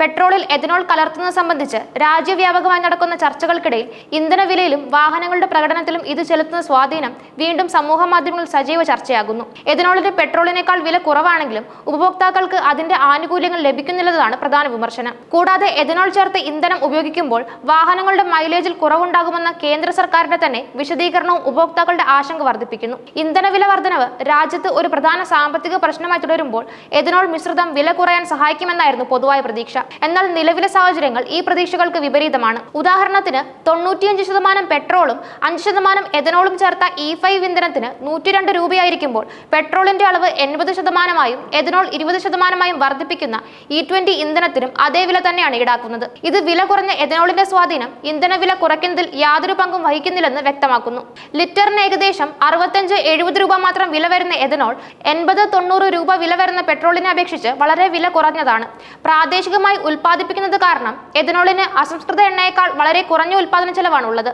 പെട്രോളിൽ ethanol കലർത്തുന്നത് സംബന്ധിച്ച് രാജ്യവ്യാപകമായി നടക്കുന്ന ചർച്ചകൾക്കിടയിൽ ഇന്ധനവിലയിലും വാഹനങ്ങളുടെ പ്രകടനത്തിലും ഇത് ചെലുത്തുന്ന സ്വാധീനം വീണ്ടും സമൂഹ മാധ്യമങ്ങളിൽ സജീവ ചർച്ചയാകുന്നു. എഥനോളിന് പെട്രോളിനേക്കാൾ വില കുറവാണെങ്കിലും ഉപഭോക്താക്കൾക്ക് അതിന്റെ ആനുകൂല്യങ്ങൾ ലഭിക്കുന്നില്ലെന്നതാണ് പ്രധാന വിമർശനം. കൂടാതെ എഥനോൾ ചേർത്ത് ഇന്ധനം ഉപയോഗിക്കുമ്പോൾ വാഹനങ്ങളുടെ മൈലേജിൽ കുറവുണ്ടാകുമെന്ന കേന്ദ്ര സർക്കാരിന്റെ തന്നെ വിശദീകരണവും ഉപഭോക്താക്കളുടെ ആശങ്ക വർദ്ധിപ്പിക്കുന്നു. ഇന്ധനവില വർധനവ് രാജ്യത്ത് ഒരു പ്രധാന സാമ്പത്തിക പ്രശ്നമായി തുടരുമ്പോൾ എഥനോൾ മിശ്രിതം വില കുറയാൻ സഹായിക്കുമെന്നായിരുന്നു പൊതുവായ പ്രതീക്ഷ. എന്നാൽ നിലവിലെ സാഹചര്യങ്ങൾ ഈ പ്രതീക്ഷകൾക്ക് വിപരീതമാണ്. ഉദാഹരണത്തിന് തൊണ്ണൂറ്റിയഞ്ച് ശതമാനം പെട്രോളും അഞ്ച് ശതമാനം എഥനോളും ചേർത്ത ഇ ഫൈവ് ഇന്ധനത്തിന് നൂറ്റി രണ്ട് രൂപയായിരിക്കുമ്പോൾ പെട്രോളിന്റെ അളവ് എൺപത് ശതമാനമായും എഥനോൾ ഇരുപത് ശതമാനമായും വർദ്ധിപ്പിക്കുന്ന ഇ ട്വന്റി ഇന്ധനത്തിനും അതേ വില തന്നെയാണ് ഈടാക്കുന്നത്. ഇത് വില കുറഞ്ഞ എഥനോളിന്റെ സ്വാധീനം ഇന്ധന വില കുറയ്ക്കുന്നതിൽ യാതൊരു പങ്കും വഹിക്കുന്നില്ലെന്ന് വ്യക്തമാക്കുന്നു. ലിറ്ററിന് ഏകദേശം അറുപത്തഞ്ച് എഴുപത് രൂപ മാത്രം വില വരുന്ന എഥനോൾ എൺപത് തൊണ്ണൂറ് രൂപ വില വരുന്ന പെട്രോളിനെ അപേക്ഷിച്ച് വളരെ വില കുറഞ്ഞതാണ്. പ്രാദേശികമായി ഉൽപ്പാദിപ്പിക്കുന്നത് കാരണം എഥനോളിന് അസംസ്കൃത എണ്ണയേക്കാൾ വളരെ കുറഞ്ഞ ഉൽപ്പാദന ചെലവാണ് ഉള്ളത്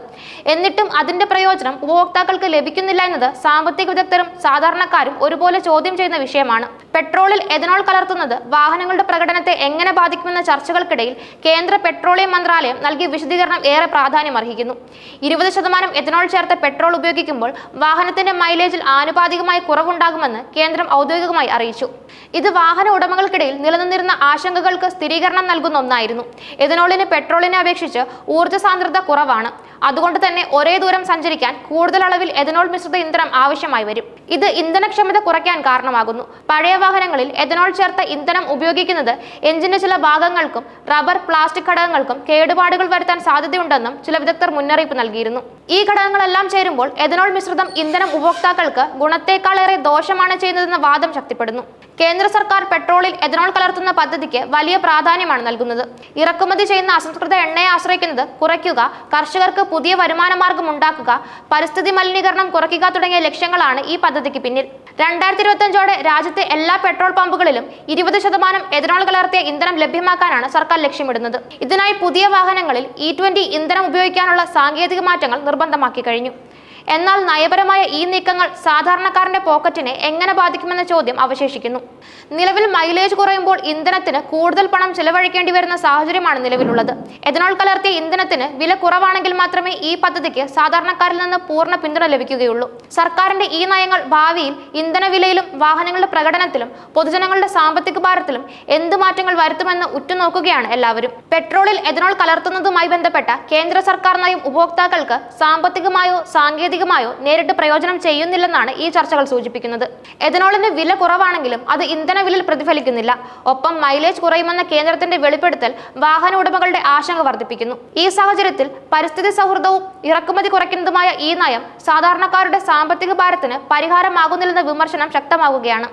എന്നിട്ടും അതിന്റെ പ്രയോജനം ഉപഭോക്താക്കൾക്ക് ലഭിക്കുന്നില്ല എന്നത് സാമ്പത്തിക വിദഗ്ധരും സാധാരണക്കാരും ഒരുപോലെ ചോദ്യം ചെയ്യുന്ന വിഷയമാണ്. പെട്രോളിൽ എഥനോൾ കലർത്തുന്നത് വാഹനങ്ങളുടെ പ്രകടനത്തെ എങ്ങനെ ബാധിക്കുമെന്ന ചർച്ചകൾക്കിടയിൽ കേന്ദ്ര പെട്രോളിയം മന്ത്രാലയം നൽകിയ വിശദീകരണം ഏറെ പ്രാധാന്യം അർഹിക്കുന്നു ഇരുപത് ശതമാനം എഥനോൾ ചേർത്ത പെട്രോൾ ഉപയോഗിക്കുമ്പോൾ വാഹനത്തിന്റെ മൈലേജിൽ ആനുപാതികമായി കുറവുണ്ടാകുമെന്ന് കേന്ദ്രം ഔദ്യോഗികമായി അറിയിച്ചു. ഇത് വാഹന ഉടമകൾക്കിടയിൽ നിലനിന്നിരുന്ന ആശങ്കകൾക്ക് സ്ഥിരീകരണം നൽകുന്ന ഒന്നായിരുന്നു. എഥനോളിന് പെട്രോളിനെ അപേക്ഷിച്ച് ഊർജ സാന്ദ്രത കുറവാണ്. അതുകൊണ്ട് തന്നെ ഒരേ ദൂരം സഞ്ചരിക്കാൻ കൂടുതൽ അളവിൽ എഥനോൾ മിശ്രിത ഇന്ധനം ആവശ്യമായി വരും. ഇത് ഇന്ധനക്ഷമത കുറയ്ക്കാൻ കാരണമാകുന്നു. പഴയ വാഹനങ്ങളിൽ എഥനോൾ ചേർത്ത ഇന്ധനം ഉപയോഗിക്കുന്നത് എഞ്ചിന്റെ ചില ഭാഗങ്ങൾക്കും റബ്ബർ പ്ലാസ്റ്റിക് ഘടകങ്ങൾക്കും കേടുപാടുകൾ വരുത്താൻ സാധ്യതയുണ്ടെന്നും ചില വിദഗ്ധർ മുന്നറിയിപ്പ് നൽകിയിരുന്നു. ഈ ഘടകങ്ങളെല്ലാം ചേരുമ്പോൾ എഥനോൾ മിശ്രിതം ഇന്ധനം ഉപഭോക്താക്കൾക്ക് ഗുണത്തേക്കാളേറെ ദോഷമാണ് ചെയ്യുന്നതെന്ന വാദം ശക്തിപ്പെടുന്നു. കേന്ദ്ര സർക്കാർ പെട്രോളിൽ എഥനോൾ കലർത്തുന്ന പദ്ധതിക്ക് വലിയ പ്രാധാന്യമാണ് നൽകുന്നത്. ഇറക്കുമതി ചെയ്യുന്ന അസംസ്കൃത എണ്ണയെ ആശ്രയിക്കുന്നത് കുറയ്ക്കുക കർഷകർക്ക് പുതിയ വരുമാന മാർഗം ഉണ്ടാക്കുക പരിസ്ഥിതി മലിനീകരണം കുറയ്ക്കുക തുടങ്ങിയ ലക്ഷ്യങ്ങളാണ് ഈ പദ്ധതിക്ക് പിന്നിൽ. രണ്ടായിരത്തി ഇരുപത്തഞ്ചോടെ രാജ്യത്തെ എല്ലാ പെട്രോൾ പമ്പുകളിലും ഇരുപത് ശതമാനം എഥനോൾ കലർത്തിയ ഇന്ധനം ലഭ്യമാക്കാനാണ് സർക്കാർ ലക്ഷ്യമിടുന്നത്. ഇതിനായി പുതിയ വാഹനങ്ങളിൽ ഇ ട്വന്റി ഇന്ധനം ഉപയോഗിക്കാനുള്ള സാങ്കേതിക മാറ്റങ്ങൾ നിർബന്ധമാക്കി കഴിഞ്ഞു. എന്നാൽ നയപരമായ ഈ നീക്കങ്ങൾ സാധാരണക്കാരന്റെ പോക്കറ്റിനെ എങ്ങനെ ബാധിക്കുമെന്ന ചോദ്യം അവശേഷിക്കുന്നു. നിലവിൽ മൈലേജ് കുറയുമ്പോൾ ഇന്ധനത്തിന് കൂടുതൽ പണം ചെലവഴിക്കേണ്ടി വരുന്ന സാഹചര്യമാണ് നിലവിലുള്ളത്. എഥനോൾ കലർത്തിയ ഇന്ധനത്തിന് വില കുറവാണെങ്കിൽ മാത്രമേ ഈ പദ്ധതിക്ക് സാധാരണക്കാരിൽ നിന്ന് പൂർണ പിന്തുണ ലഭിക്കുകയുള്ളൂ. സർക്കാരിന്റെ ഈ നയങ്ങൾ ഭാവിയിൽ ഇന്ധനവിലയിലും വാഹനങ്ങളുടെ പ്രകടനത്തിലും പൊതുജനങ്ങളുടെ സാമ്പത്തിക ഭാരത്തിലും എന്ത് മാറ്റങ്ങൾ വരുത്തുമെന്ന് ഉറ്റുനോക്കുകയാണ് എല്ലാവരും. പെട്രോളിൽ എഥനോൾ കലർത്തുന്നതുമായി ബന്ധപ്പെട്ട കേന്ദ്ര സർക്കാർ നയം ഉപഭോക്താക്കൾക്ക് സാമ്പത്തികമായോ സാങ്കേതികമായോ നേരിട്ട് പ്രയോജനം ചെയ്യുന്നില്ലെന്നാണ് ഈ ചർച്ചകൾ സൂചിപ്പിക്കുന്നത്. എഥനോളിന്റെ വില കുറവാണെങ്കിലും അത് ഇന്ധന വിലയിൽ പ്രതിഫലിക്കുന്നില്ല. ഒപ്പം മൈലേജ് കുറയുമെന്ന കേന്ദ്രത്തിന്റെ വെളിപ്പെടുത്തൽ വാഹന ഉടമകളുടെ ആശങ്ക വർദ്ധിപ്പിക്കുന്നു. ഈ സാഹചര്യത്തിൽ പരിസ്ഥിതി സൗഹൃദവും ഇറക്കുമതി കുറയ്ക്കുന്നതുമായ ഈ നയം സാധാരണക്കാരുടെ സാമ്പത്തിക ഭാരത്തിന് പരിഹാരമാകുന്നില്ലെന്ന വിമർശനം ശക്തമാവുകയാണ്